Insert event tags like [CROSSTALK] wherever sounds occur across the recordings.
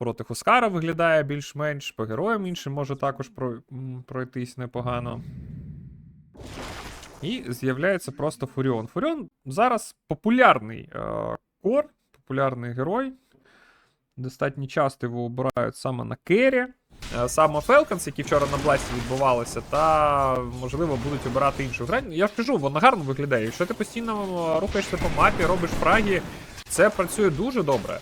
проти Хускара виглядає більш-менш, по героям іншим може також про, пройтись непогано. І з'являється просто Фуріон. Фуріон зараз популярний е, кор, популярний герой. Достатньо часто його обирають саме на кері. Е, Саме Фелконс, які вчора на Бласті відбувалися, та можливо будуть обирати іншу грань. Я ж кажу, вона гарно виглядає. Якщо ти постійно рухаєшся по мапі, робиш фраги, це працює дуже добре.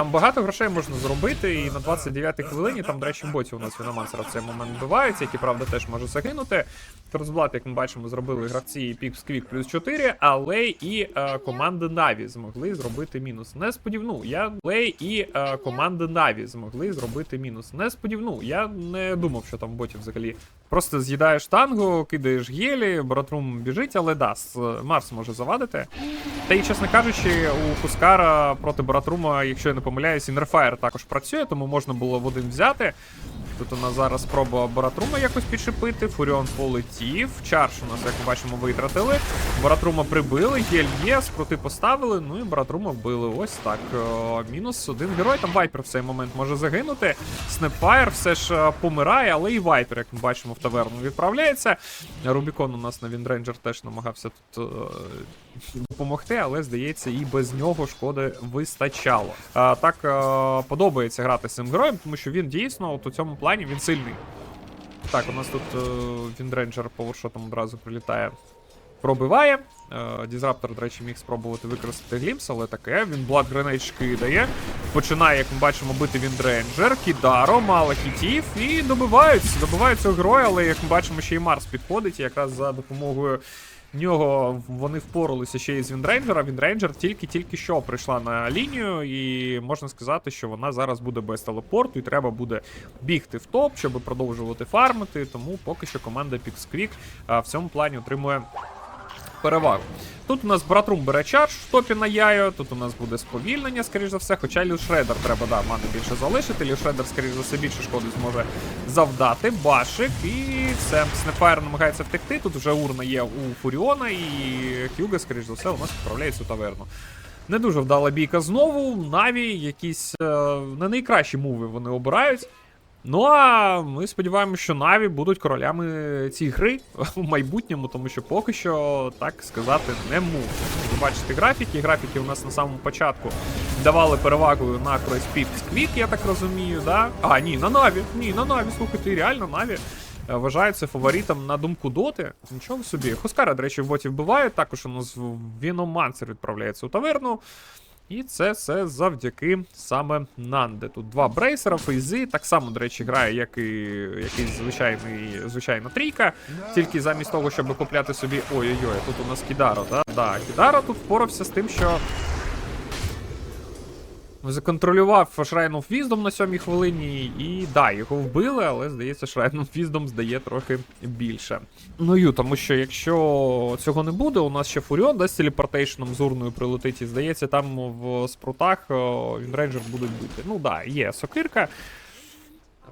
Там багато грошей можна зробити, і на 29-й хвилині там, до речі, боті у нас Віномансера в цей момент вбиваються, які, правда, теж можуть загинути. Кросблат, як ми бачимо, зробили гравці Піксквік плюс 4, але і е, команди Наві змогли зробити мінус. Не сподів... ну, я але і е, команди Наві змогли зробити мінус. Не сподів... ну, я не думав, що там ботів взагалі. Просто з'їдаєш тангу, кидаєш гелі, братрум біжить, але да, Марс може завадити. Та й, чесно кажучи, у Хускара проти братрума, якщо я не помиляюсь, Інерфаєр також працює, тому можна було в один взяти. Тут у нас зараз спроба Баратрума якось підшипити. Фуріон полетів. Чарш у нас, як ми бачимо, витратили. Баратрума прибили, Єль є, скрути поставили. Ну і Баратрума вбили. Ось так. Е, мінус один герой. Там Вайпер в цей момент може загинути. Снепфайр все ж е, помирає, але і Вайпер, як ми бачимо, в таверну відправляється. Рубікон у нас на Віндрейнджер теж намагався тут е, допомогти, але здається, і без нього шкоди вистачало. Так подобається грати з цим героєм, тому що він дійсно от у цьому плані він сильний. Так, у нас тут е, Віндрейнджер повершотом одразу прилітає. Пробиває. Е, Дізраптор, до речі, міг спробувати використати глімс, але таке. Він Blood Grenade кидає. Починає, як ми бачимо, бити Віндрейнджер, Кідаро, мало хітів і добивають. Добивають цього героя, але як ми бачимо, ще й Марс підходить. І якраз за допомогою нього вони впоралися ще із Віндрейнджера. Віндрейнджер тільки-тільки що прийшла на лінію, і можна сказати, що вона зараз буде без телепорту, і треба буде бігти в топ, щоб продовжувати фармити. Тому поки що команда Pixquick в цьому плані отримує перевагу. Тут у нас Братрум бере чардж в топі на яйо, тут у нас буде сповільнення, скоріш за все, хоча Ліл Шредер треба, да, мани більше залишити. Ліл Шредер, скоріш за все, більше шкоди зможе завдати. Башик і все. Снепфайр намагається втекти. Тут вже урна є у Фуріона, і Хюга, скоріш за все, у нас відправляється у таверну. Не дуже вдала бійка знову. Наві якісь е, не найкращі муви вони обирають. Ну а ми сподіваємося, що Наві будуть королями цієї гри у майбутньому, тому що поки що так сказати не можу. Ви бачите графіки. Графіки у нас на самому початку давали перевагу на Кройспік Сквік, я так розумію, да? А, ні, на Наві. Ні, на Наві, слухайте, реально Наві. е, Вважаються фаворитом на думку доти. Нічого собі. Хускара, до речі, в боті вбивають. Також у нас Віномансер відправляється у таверну. І це все завдяки саме Нанде. Тут два брейсера, фейзи. Так само, до речі, грає, як і якийсь звичайний, звичайна трійка. Тільки замість того, щоб купляти собі. Ой-ой-ой, тут у нас Кідаро, да? Да, Кідаро тут впорався з тим, що. Законтролював Shrine of Wisdom на сьомій хвилині, і да, його вбили, але здається, Shrine of Wisdom здає трохи більше. Ну ю, тому що якщо цього не буде, у нас ще Фуріон да, з телепортейшном з урною прилетить, і здається, там в спрутах Вінрейнджер будуть бити. Ну да, є сокирка.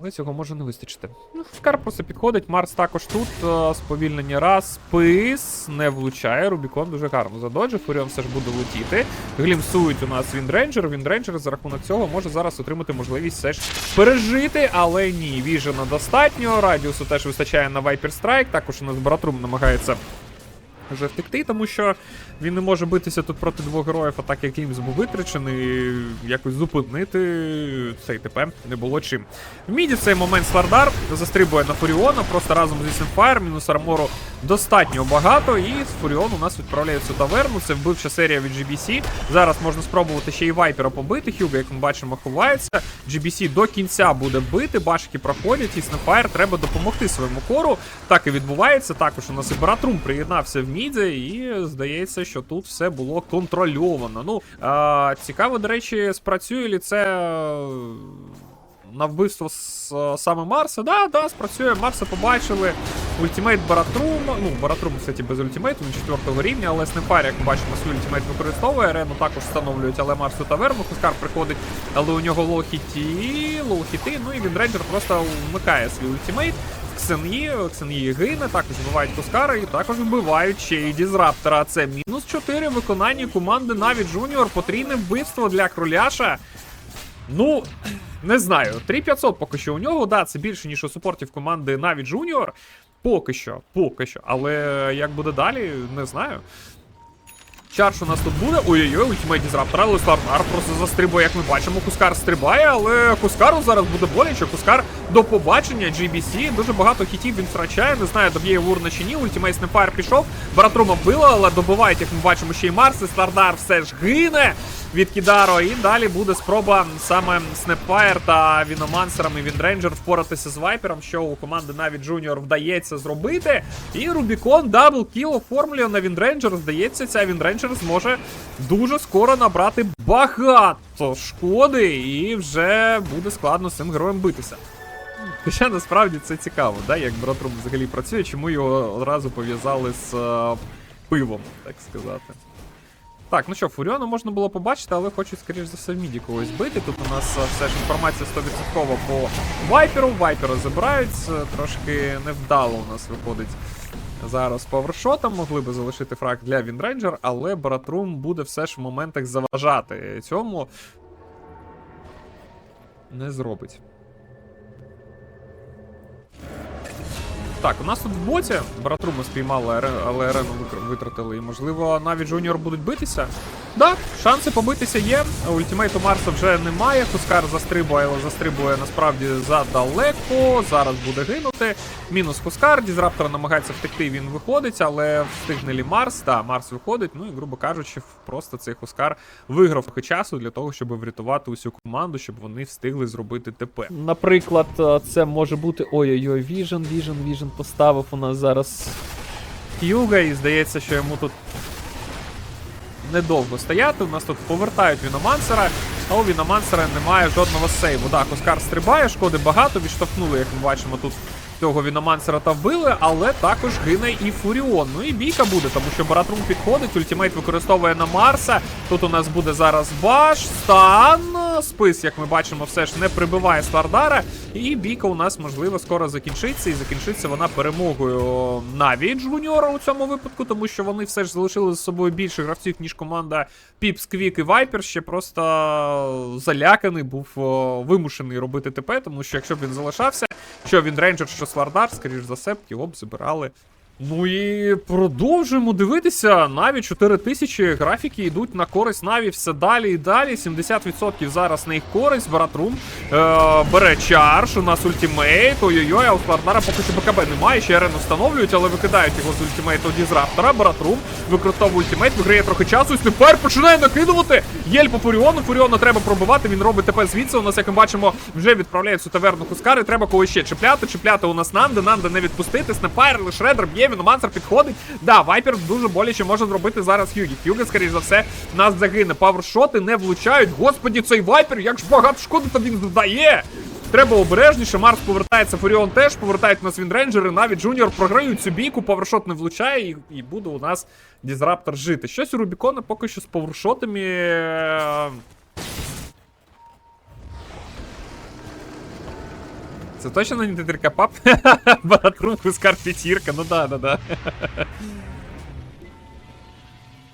Але цього може не вистачити. Ну, просто підходить, Марс також тут. е, Сповільнення раз. Спис не влучає. Рубікон дуже гарно задоджив. Фуріон все ж буде летіти. Глімсують у нас Віндрейнджер. Віндрейнджер за рахунок цього може зараз отримати можливість все ж пережити, але ні, віжена достатньо. Радіусу теж вистачає на Viper Strike. Також у нас Братрум намагається вже втекти, тому що він не може битися тут проти двох героїв, а так як Лімс був витрачений, якось зупинити цей ТП не було чим. В міді цей момент Слардар застрибує на Фуріона, просто разом зі Сімфаєр, мінус армору достатньо багато, і з Фуріон у нас відправляється таверну. Це вбивча серія від GBC. Зараз можна спробувати ще й Вайпера побити. Хюга, як ми бачимо, ховається. GBC до кінця буде бити, башки проходять, і Снефайр треба допомогти своєму кору. Так і відбувається. Також у нас і Братрум приєднався в міді, і здається, що тут все було контрольовано. Ну, а, цікаво, до речі, спрацює ли це. е, На вбивство з, е, саме Марса, да, да, спрацює. Марса побачили. Ультимейт Баратрума. Ну, Баратрум, кстати, без ультимейту, він четвертого рівня, але Снепар, як ми бачимо, свій ультимейт використовує. Арену також встановлюють, але Марсу таверну. Хускар приходить, але у нього лоу-хіті, ну і він рейнджер просто вмикає свій ультимейт. Ксен'ї, Ксен'ї гине, також вбивають Кускара і також вбивають ще й Дізраптора. Це мінус 4 в виконанні команди Наві Джуніор. Потрійне вбивство для кроляша. Ну, не знаю. 3500 поки що у нього, да, це більше, ніж у супортів команди навіть Джуніор. Поки що, поки що. Але як буде далі, не знаю. Чарш у нас тут буде. Ой-ой-ой, ультимейт Дізраптора, але Сларнар просто застрибує, як ми бачимо. Кускар стрибає, але Кускару зараз буде боляче. Кускар до побачення, GBC. Дуже багато хітів він втрачає. Не знаю, доб'є Вурна чи ні. Ультимейт Снефайр пішов. Баратрума вбило, але добивають, як ми бачимо, ще й Марс. І Сларнар все ж гине від Кідаро. І далі буде спроба саме Снепфайр та Віномансером і Віндрейнджер впоратися з Вайпером, що у команди навіть Junior вдається зробити. І Рубікон дабл кіл оформлює на Віндрейнджер. Здається, ця Віндрейнджер зможе дуже скоро набрати багато шкоди, і вже буде складно з цим героєм битися. Хоча насправді це цікаво, да, як Братрум взагалі працює, чому його одразу пов'язали з е, пивом, так сказати. Так, ну що, Фуріона можна було побачити, але хочуть, скоріш за все, в міді когось бити. Тут у нас е, все ж інформація 100% по Вайперу. Вайпера забирають. е, Трошки невдало у нас виходить зараз павершотом. Могли би залишити фраг для Вінрейнджер, але Братрум буде все ж в моментах заважати цьому. Не зробить. Так, у нас тут в боті Братрума спіймали, але арену витратили. І можливо навіть Junior будуть битися. Так, шанси побитися є. Ультимейту Марса вже немає. Хускар застрибує, але застрибує насправді задалеко. Зараз буде гинути. Мінус Хускар. Дізраптор намагається втекти, він виходить, але встигне лі Марс. Так, Марс виходить. Ну і, грубо кажучи, просто цей Хускар виграв часу для того, щоб врятувати усю команду, щоб вони встигли зробити ТП. Наприклад, е, це може бути. Ой-ой-ой, Vision, Vision, Vision поставив у нас зараз. Хьюга, і здається, що йому тут недовго стояти. У нас тут повертають Віномансера, а у Віномансера немає жодного сейву. Так, Оскар стрибає, шкоди багато, відштовхнули, як ми бачимо, тут цього Віномансера та вбили, але також гине і Фуріон. Ну і бійка буде, тому що Баратрум підходить, ультимейт використовує на Марса. Тут у нас буде зараз баш, стан. Спис, як ми бачимо, все ж не прибиває Слардара. І бійка у нас, можливо, скоро закінчиться. І закінчиться вона перемогою Наві Джуніора у цьому випадку, тому що вони все ж залишили за собою більше гравців, ніж команда Піпс, Квік і Вайпер. Ще просто заляканий, був вимушений робити ТП, тому що якщо б він залишався, що він рейнджер, що Слардар, скоріш за все, б його б забирали. Ну і продовжуємо дивитися. Наві 4000 графіки йдуть на користь Наві все далі і далі. 70% зараз на їх користь. Баратрум е, бере чарш. У нас ультимейт. Ой-ой-ой, а у Слардара поки що БКБ немає. Ще арену встановлюють, але викидають його з ультимейту Дізраптора. Баратрум використовує ультимейт, виграє трохи часу. І Снайпер починає накидувати. Єль по Фуріону. Фуріона треба пробивати. Він робить ТП звідси. У нас, як ми бачимо, вже відправляють цю таверну Хускари. Треба когось ще чіпляти. Чіпляти у нас Нанди. Нанди не відпустити. Снайпер, Шредер б'є, Віномансер підходить. Да, Вайпер дуже боляче може зробити зараз Хьюгі. Хьюгі, скоріш за все, нас загине. Павершоти не влучають. Господі, цей Вайпер, як ж багато шкоди то він здає. Треба обережніше. Марс повертається, Фуріон теж повертають нас Вінрейнджери. Навіть Джуніор програють цю бійку, павершот не влучає, і, і буде у нас Дізраптор жити. Щось у Рубікона поки що з павершотами. Це точно не Нінтендерка пап? [LAUGHS] Баратрум, Хускар, п'ятірка, ну да, да, да.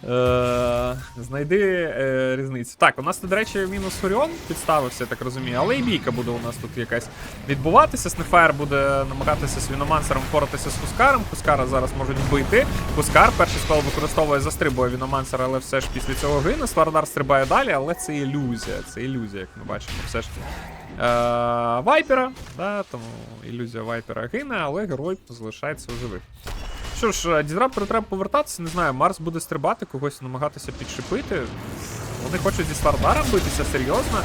Е, Знайди е, різницю. Так, у нас тут, до речі, мінус Фуріон підставився, я так розумію, але і бійка буде у нас тут якась відбуватися. Снефайр буде намагатися з Віномансером впоратися з Хускаром. Хускара зараз можуть вбити. Хускар перший спел використовує застрибує Віномансера, але все ж після цього гине. Свардар стрибає далі, але це ілюзія. Це ілюзія, як ми бачимо. Все ж е, Вайпера, да, тому ілюзія Вайпера гине, але герой залишається у живих. Що ж, Дізраптору треба повертатися, не знаю, Марс буде стрибати, когось намагатися підшипити. Вони хочуть зі Свардаром битися серйозно.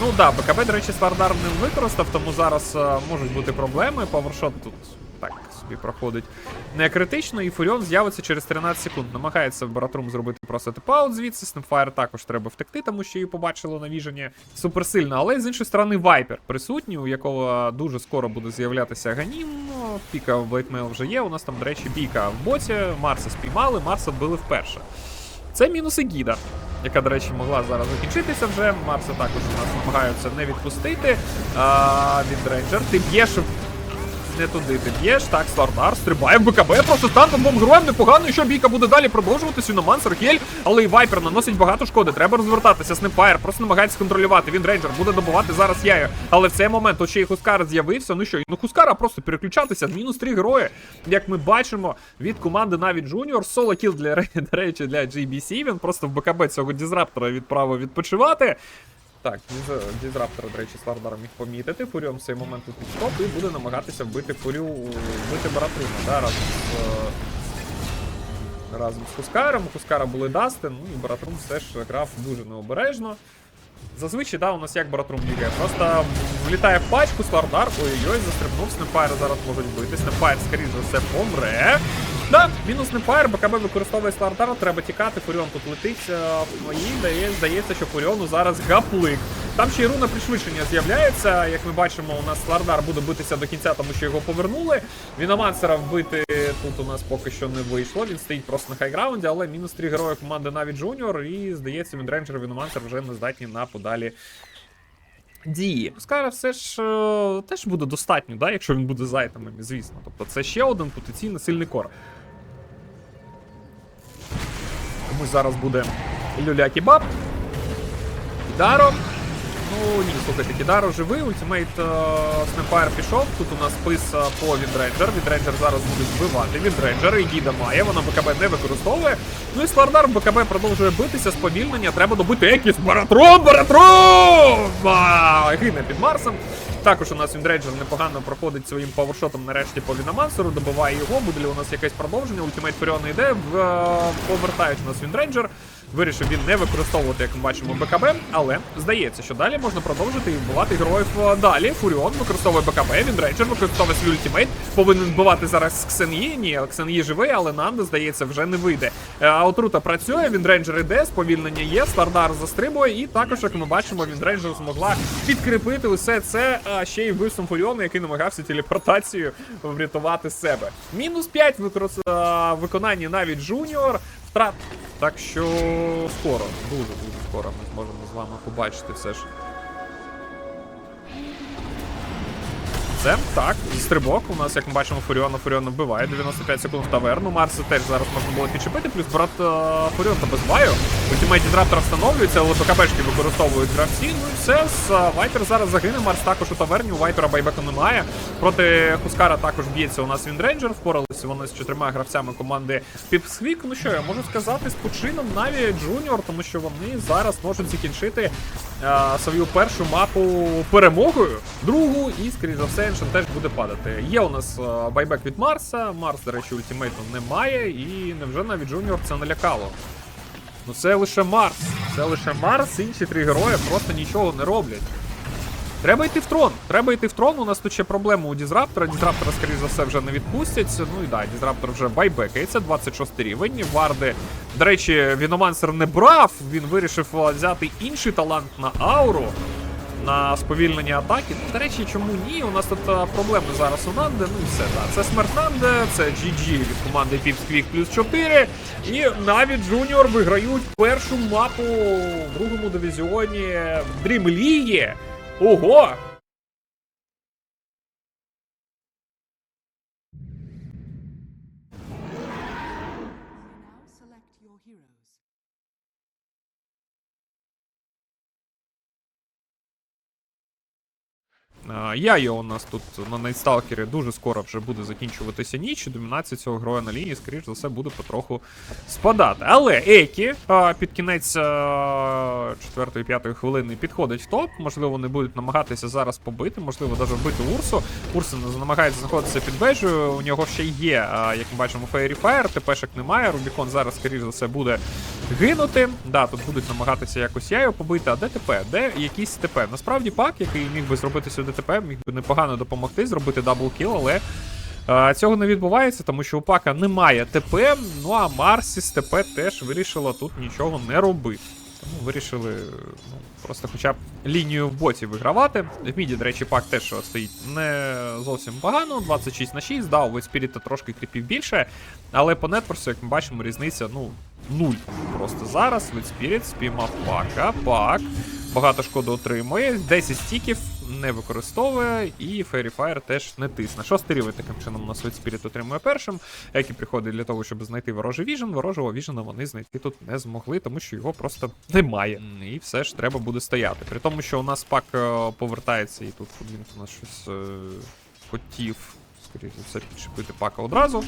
Ну да, БКБ, до речі, Свардар не використав, тому зараз е, можуть бути проблеми. Павершот тут так собі проходить не критично, і Фуріон з'явиться через 13 секунд. Намагається Баратрум зробити просто типаут звідси. Снепфайр також треба втекти, тому що її побачило на віжені суперсильно. Але з іншої сторони, Вайпер присутній, у якого дуже скоро буде з'являтися Ганім. Піка в Блейкмейл вже є. У нас там, до речі, бійка в боті. Марса спіймали, Марса вбили вперше. Це мінуси Гіда, яка, до речі, могла зараз закінчитися вже. Марса також у нас намагаються не відпустити. А, від Рейнджер. Ти б'єш не туди ти б'єш. Так, Слардар стрибає в БКБ, просто стан двом героям непогано. Що бійка буде далі продовжуватись, Віномансер, Хель, але і Вайпер наносить багато шкоди. Треба розвертатися. Снепфайр просто намагається контролювати. Він рейнджер буде добувати зараз яю. Але в цей момент тут ще й Хускар з'явився. Ну що, ну Хускара просто переключатися. Мінус три герої, як ми бачимо, від команди навіть Junior. Соло кіл для [LAUGHS] Ре- речі, для GBC. Він просто в БКБ цього дізраптора відправив відпочивати. Так, діз- дізраптора, до речі, Слардар міг помітити. Фуріон в цей момент тут підстоп і буде намагатися вбити фурю, вбити Баратруна, да, разом з. е, Разом з Хускаром. У Хускара були Дасти, ну і Баратрум все ж грав дуже необережно. Зазвичай, да, у нас як Баратрум бігає. Просто влітає в пачку, Слардар, ой-ой-ой, застрибнув, Снепайр зараз можуть бити. Снепайр, скоріш за все, помре. Да, мінус Снепайр, БКБ використовує Слардар, треба тікати, Фуріон тут летить. е, І дає, здається, що Фуріону зараз гаплик. Там ще й руна пришвидшення з'являється. Як ми бачимо, у нас Слардар буде битися до кінця, тому що його повернули. Віномансера вбити тут у нас поки що не вийшло. Він стоїть просто на хайграунді, але мінус три герої команди навіть Junior. І здається, Вінрейнджер Віномансер вже не здатні на подалі дії. Скара все ж е, теж буде достатньо, да, якщо він буде з айтемами, звісно. Тобто це ще один потенційно сильний кор. Комусь зараз буде люля кебаб. Кідаро. Ну ні, слухайте, Кідаро живий, ультимейт Снепайр пішов. Тут у нас спис е, по Відрейнджер. Відрейнджер зараз буде вбивати. Відрейнджер і Діда має, вона БКБ не використовує. Ну і Слардар БКБ продовжує битися, сповільнення. Треба добити Екіс. Баратрон! Баратрон! Гине під Марсом. Також у нас Віндрейджер непогано проходить своїм павершотом нарешті по Віномансеру, добиває його. Буде ли у нас якесь продовження? Ультимейт Фуріона йде, е, повертають у нас Віндрейджер. Вирішив він не використовувати, як ми бачимо, БКБ, але здається, що далі можна продовжити і вбивати героїв е, далі. Фуріон використовує БКБ, Віндрейджер використовує свій ультимейт. Повинен вбивати зараз Ксен'ї. Ні, Ксен'ї живий, але Нанда, здається, вже не вийде. Е, Отрута працює, Віндрейджер іде, сповільнення є, Стардар застрибує, і також, як ми бачимо, Віндрейджер змогла підкріпити усе це а ще й вбивством Фуріона, який намагався телепортацією врятувати себе. Мінус 5 використ- виконання навіть Жуніор. Втрат. Так що скоро, дуже дуже скоро ми зможемо з вами побачити все ж. Це так, стрибок. У нас, як ми бачимо, Фуріона Фуріона вбиває 95 секунд в таверну. Марса теж зараз можна було підчепити, плюс брат е, Фуріон та без баю. Ультимейт Дізраптора встановлюється, але БКБшки використовують гравці. Ну і все. Е, Вайпер зараз загине. Марс також у таверні. У Вайпера байбеку немає. Проти Хускара також б'ється у нас Віндрейнджер. Впоралися вони з чотирма гравцями команди Піпсвік. Ну що я можу сказати з почином Наві Джуніор, тому що вони зараз можуть закінчити свою першу мапу перемогою, другу і, скоріш за все, Еншен теж буде падати. Є у нас байбек від Марса. Марс, до речі, ультимейту немає, і невже навіть Джуніор це налякало. Ну це лише Марс. Це лише Марс, інші три герої просто нічого не роблять. Треба йти в трон. Треба йти в трон. У нас тут ще проблема у Дізраптора. Дізраптора, скоріш за все, вже не відпустять. Ну і да, Дізраптор вже байбекається. 26 рівень. Варди. До речі, Віномансер не брав. Він вирішив взяти інший талант на ауру. На сповільнення атаки. Ну, до речі, чому ні? У нас тут проблеми зараз у Нанде. Ну і все, так. Це смерть Нанде, це GG від команди Pipsqueak плюс 4. І навіть Junior виграють першу мапу в другому дивізіоні Dream League. Ого! Яйо у нас тут на Найтсталкері дуже скоро вже буде закінчуватися ніч. і Домінація цього героя на лінії, скоріш за все, буде потроху спадати. Але Екі під кінець четвертої п'ятої хвилини підходить в топ. Можливо, вони будуть намагатися зараз побити, можливо, навіть вбити Урсу. Урса намагається знаходитися під вежею. У нього ще є, як ми бачимо, Fairy Fire, ТПшек немає. Рубікон зараз, скоріш за все, буде гинути. Да, тут будуть намагатися якось яйо побити. А де ТП? Де якийсь ТП? Насправді пак, який міг би зробити сюди ТП, міг би непогано допомогти зробити даблкіл, але. Цього не відбувається, тому що у Пака немає ТП. Ну а Марсі з ТП теж вирішила тут нічого не робити. Тому вирішили ну, просто хоча б лінію в боті вигравати. В міді, до речі, пак теж стоїть не зовсім погано. 26 на 6, да, у Вейспіріта трошки кріпів більше. Але по нетворсу, як ми бачимо, різниця, ну, нуль. Просто зараз Вейспіріт спіймав пака, пак. Багато шкоди отримує. 10 стіків. не використовує, і Fairy Fire теж не тисне. Шостий рівень таким чином у нас White отримує першим, який приходить для того, щоб знайти ворожий віжен. Ворожого віжена вони знайти тут не змогли, тому що його просто немає. І все ж треба буде стояти. При тому, що у нас пак е, повертається, і тут він у нас щось е, хотів, скоріше за все, підшипити пака одразу.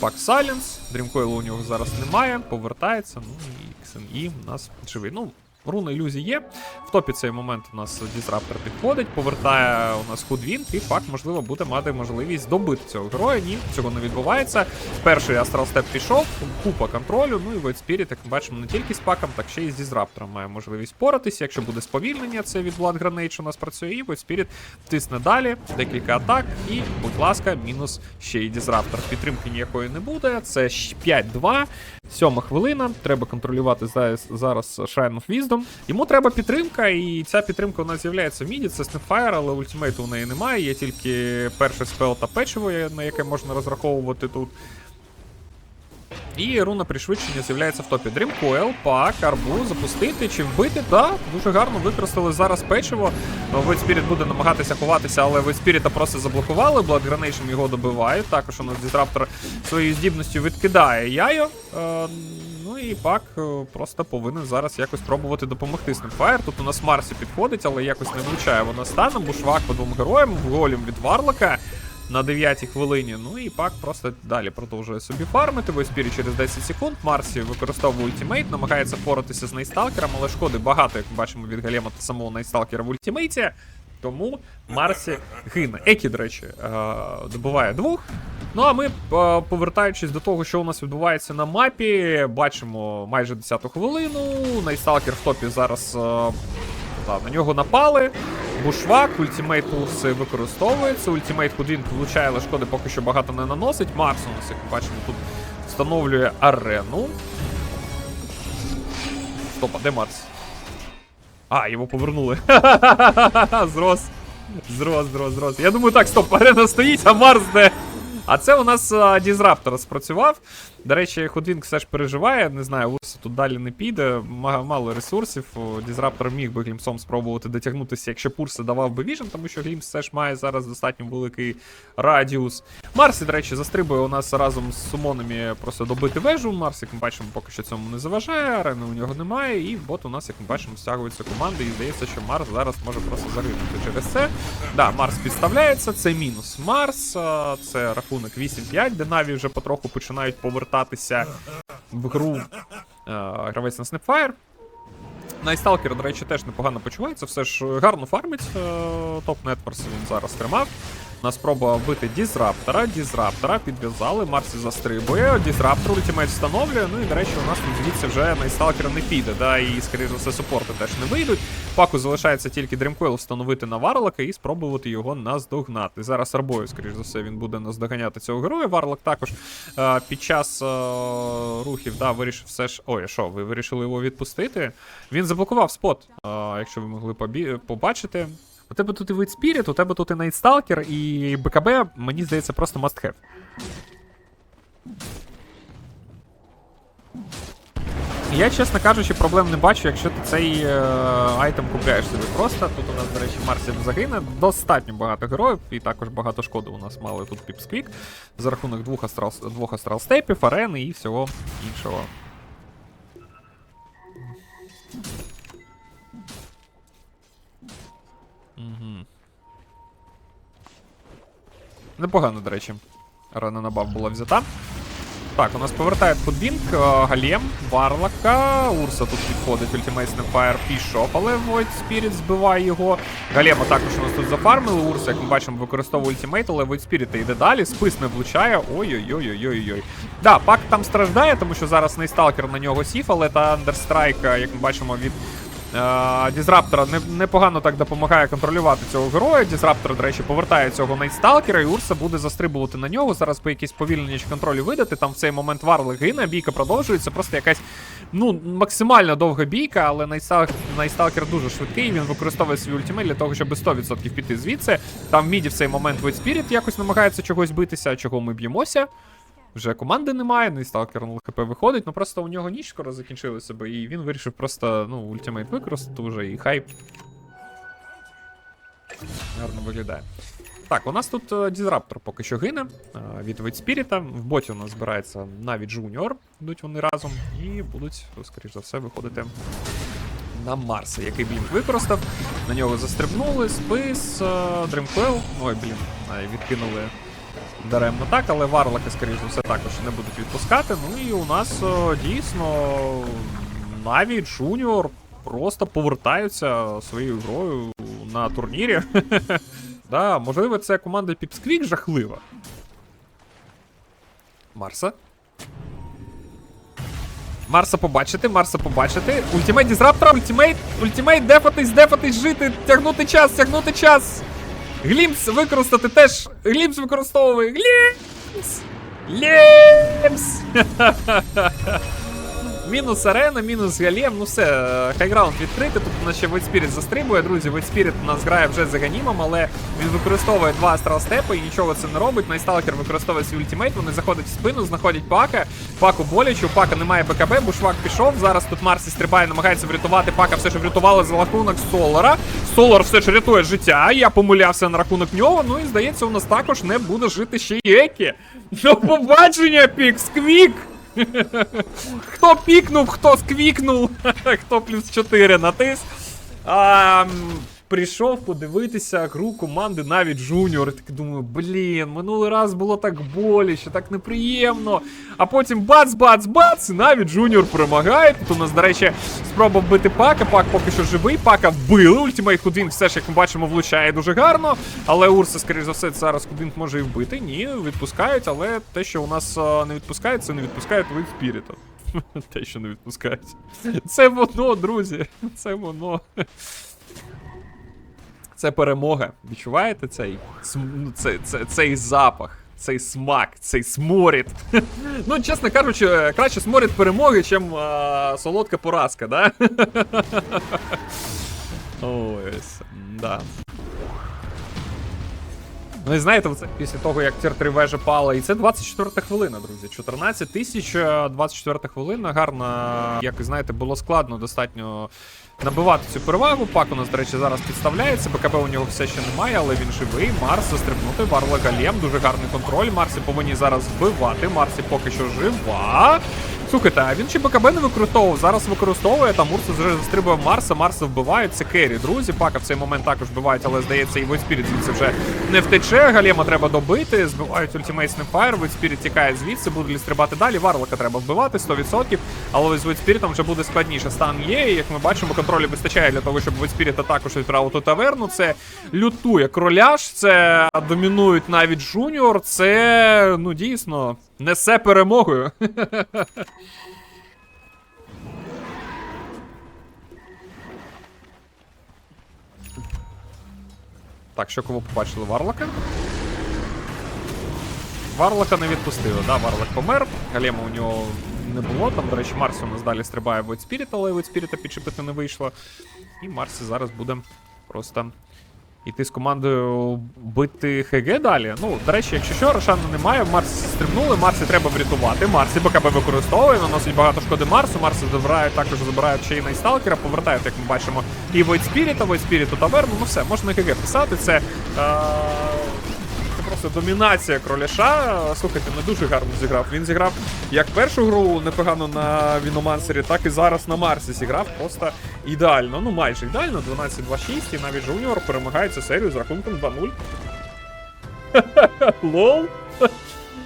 Пак Сайленс, Дрімкойла у нього зараз немає, повертається. Ну і XNE у нас живий. Ну, руна ілюзії є. В топі цей момент у нас Дізраптор підходить, повертає у нас Худвін, і пак, можливо, буде мати можливість добити цього героя. Ні, цього не відбувається. Перший Астрал Степ пішов, купа контролю. Ну і Spirit, як ми бачимо, не тільки з паком, так ще й з Дізраптором має можливість поратися. Якщо буде сповільнення, це від Blood Grenade, у нас працює, і Spirit тисне далі, декілька атак, і, будь ласка, мінус ще й Дізраптор. Підтримки ніякої не буде. Це 5-2. Сьома хвилина. Треба контролювати зараз, Shrine of Wisdom. Йому треба підтримка, і ця підтримка у нас з'являється в міді. Це Snapfire, але ультимейту у неї немає. Є тільки перший спел та печиво, на яке можна розраховувати тут. І руна пришвидшення з'являється в топі. Coil, пак, арбу, запустити чи вбити. Так, дуже гарно використали зараз печиво. Spirit буде намагатися ховатися, але Spirit просто заблокували. Blood Granation його добивають. Також у нас Дізраптор своєю здібністю відкидає яйо. Е, ну і пак е, просто повинен зараз якось пробувати допомогти Snapfire. Тут у нас Марсі підходить, але якось не влучає вона станом. Бушвак по двом героям, голім від Варлока на 9 хвилині. Ну і пак просто далі продовжує собі фармити. Войспірі через 10 секунд. Марсі використовує ультимейт, намагається впоратися з Найсталкером, але шкоди багато, як бачимо від Галема та самого Найсталкера в ультимейті. Тому Марсі гине. Екі, до речі, е, добиває двох. Ну а ми, е, повертаючись до того, що у нас відбувається на мапі, бачимо майже 10-ту хвилину. Найсталкер в топі зараз. Та, на нього напали. Бушвак, ультимейт Урси використовується. Ультимейт Худвінг влучає, але шкоди поки що багато не наносить. Марс у нас, як ми бачимо, тут встановлює арену. Стоп, а де Марс? А, його повернули. [LAUGHS] Зрос. Зрос, зрос, зрос. Я думаю, так, стоп, арена стоїть, а Марс де? А це у нас Дізраптор спрацював. До речі, Ходвінг все ж переживає. Не знаю, Урса тут далі не піде. Мало ресурсів. Дізраптор міг би глімсом спробувати дотягнутися, якщо б Урса давав би віжен, тому що Глімс все ж має зараз достатньо великий радіус. Марсі, до речі, застрибує у нас разом з сумонами просто добити вежу. Марс, як ми бачимо, поки що цьому не заважає. Арени у нього немає. І бот у нас, як ми бачимо, стягується команди. І здається, що Марс зараз може просто загинути через це. Да, Марс підставляється, це мінус Марс, це рахунок 8-5, де Наві вже потроху починають повертатися в гру е, гравець на Snapfire. Найсталкер, до речі, теж непогано почувається, все ж гарно фармить. Топ Нетворс він зараз тримав. На спроба вбити Дізраптора. Дізраптора підв'язали, Марсі застрибує. Дізраптор ультимейт встановлює. Ну і до речі, у нас тут звідси вже найсталкер не піде. Да, і, скоріше за все, супорти теж не вийдуть. Паку залишається тільки Дрімкойл встановити на Варлока і спробувати його наздогнати. Зараз арбою, скоріш за все, він буде наздоганяти цього героя. Варлок також е, під час е, рухів да, вирішив все ж. Ой, що, ви вирішили його відпустити? Він заблокував спот, е, якщо ви могли побачити. У тебе тут і вид Spirit, у тебе тут і Найтсталкер, і БКБ, мені здається, просто must have. Я, чесно кажучи, проблем не бачу, якщо ти цей е, айтем купляєш собі просто. Тут у нас, до речі, Марсів загине. Достатньо багато героїв, і також багато шкоди у нас мали тут піпсквік за рахунок двох астрал, двох астрал степів, арени і всього іншого. Непогано, до речі. Арена на баф була взята. Так, у нас повертає футбінг, е, Галем, Варлока, Урса тут підходить, Ultimate Snapfire пішов, але Void Spirit збиває його. Галема також у нас тут зафармили. Урса, як ми бачимо, використовує ультимейт, але Void Spirit йде далі, спис не влучає. Ой-ой-ой-ой-ой-ой. Да, пак там страждає, тому що зараз Найсталкер на нього сів, але та е, як ми бачимо, від Дізраптора непогано так допомагає контролювати цього героя. Дізраптор, до речі, повертає цього Найтсталкера, і Урса буде застрибувати на нього. Зараз по якісь повільнення контролю видати. Там в цей момент Варлик гине, бійка продовжується. Просто якась ну максимально довга бійка, але Найтсталкер дуже швидкий. Він використовує свій ультимейт для того, щоб 100% піти звідси. Там в міді в цей момент Void Spirit якось намагається чогось битися, чого ми б'ємося. Вже команди немає, не сталкер на ЛХП виходить, ну просто у нього ніч скоро закінчилася би, і він вирішив просто, ну, ультимейт використати вже і хай. Гарно виглядає. Так, у нас тут е, Дізраптор поки що гине е, від Вейдспіріта. В боті у нас збирається навіть Джуніор, йдуть вони разом, і будуть, скоріш за все, виходити на Марса, який блінк використав. На нього застрибнули, спис, Дримквел. Ой, блін, е, відкинули даремно так, але Варлоки, скоріш за все, також не будуть відпускати. Ну і у нас е, дійсно навіть Джуніор просто повертаються своєю грою на турнірі. [LAUGHS] Да, можливо, це команда Піпсквік жахлива. Марса. Марса побачити, Марса побачити. Ультимейт Дізраптора, ультимейт, ультимейт, дефатись, дефатись, жити, тягнути час, тягнути час. Глімс використати теж. Глімс використовує. Глімс! Глімс! [LAUGHS] Мінус арена, мінус галем, ну все, хайграунд відкритий. Тут у нас ще Void застрибує, друзі. Void у нас грає вже за ганімом, але він використовує два астрал степи і нічого це не робить. Найсталкер використовує свій ультимейт, вони заходять в спину, знаходять пака. Паку боляче, у пака немає БКБ, бушвак пішов. Зараз тут Марсі стрибає, намагається врятувати. Пака все ж врятували за рахунок Солара. Солар все ж рятує життя. Я помилявся на рахунок нього. Ну і здається, у нас також не буде жити ще й Екі. До побачення, Піксквік! [LAUGHS] Хто пікнув, хто сквікнув, [LAUGHS] хто плюс 4 натис. А, прийшов подивитися гру команди навіть. І так думаю, блін, минулий раз було так боляче, так неприємно. А потім бац, бац, бац, і навіть Жуніор перемагає. Тут у нас, до речі, спроба вбити пака. Пак поки що живий, пака вбили. Ультимейт Худвінг все ж, як ми бачимо, влучає дуже гарно. Але Урса, скоріш за все, зараз Худвінг може і вбити. Ні, відпускають, але те, що у нас е, не відпускають, це не відпускають Вейт Спіріта. [LAUGHS] Те, що не відпускають. Це воно, друзі. Це воно. Це перемога. Відчуваєте цей, см- ну, це, це, цей запах, цей смак, цей сморід. [LAUGHS] ну, чесно кажучи, краще сморід перемоги, а, солодка поразка, да? [LAUGHS] Ось, да. Ну і знаєте, це після того, як тір 3 вежа пала, і це 24 хвилина, друзі. 14 тисяч, е, 24 хвилина, гарна. Як ви знаєте, було складно достатньо набивати цю перевагу. Пак у нас, до речі, зараз підставляється. БКБ у нього все ще немає, але він живий. Марс застрибнути. Варла Галєм. дуже гарний контроль. Марсі повинні зараз вбивати. Марсі поки що жива. Слухайте, а він чи БКБ не використовував? Зараз використовує, там Урсус вже застрибує Марса, Марса вбивають. Це Керрі, друзі. Пака в цей момент також вбивають, але здається, і Void звідси вже не втече. Галема треба добити. Збивають Ultimate Snapfire, Void тікає звідси, буде стрибати далі. Варлока треба вбивати 100%, але з Void вже буде складніше. Стан є, і як ми бачимо, контролю вистачає для того, щоб Spirit також відправив ту таверну. Це лютує кроляж, це домінують навіть Жуніор. Це ну дійсно несе перемогою. [LAUGHS] Так, що кого побачили? Варлока? Варлока не відпустили, да, Варлок помер. Галема у нього не було. Там, до речі, Марсі у нас далі стрибає Spirit, але Spirit підчепити не вийшло. І Марсі зараз буде просто йти з командою бити ХГ далі. Ну, до речі, якщо що, Рошана немає, Марсі стрибнули, Марсі треба врятувати. Марсі БКБ використовує, наносить багато шкоди Марсу. Марсі забирають, також забирають ще й Найсталкера, повертають, як ми бачимо, і Войт Спіріта, Войт Спіріту у таверну. Ну все, можна ХГ писати. Це. Е- це домінація кроляша. Слухайте, не дуже гарно зіграв. Він зіграв як першу гру непогано на Віномансері, так і зараз на Марсі зіграв просто ідеально. Ну майже ідеально. 12-2-6, і навіть Жуніор перемагає цю серію з рахунком 2-0. [LAUGHS] Лол.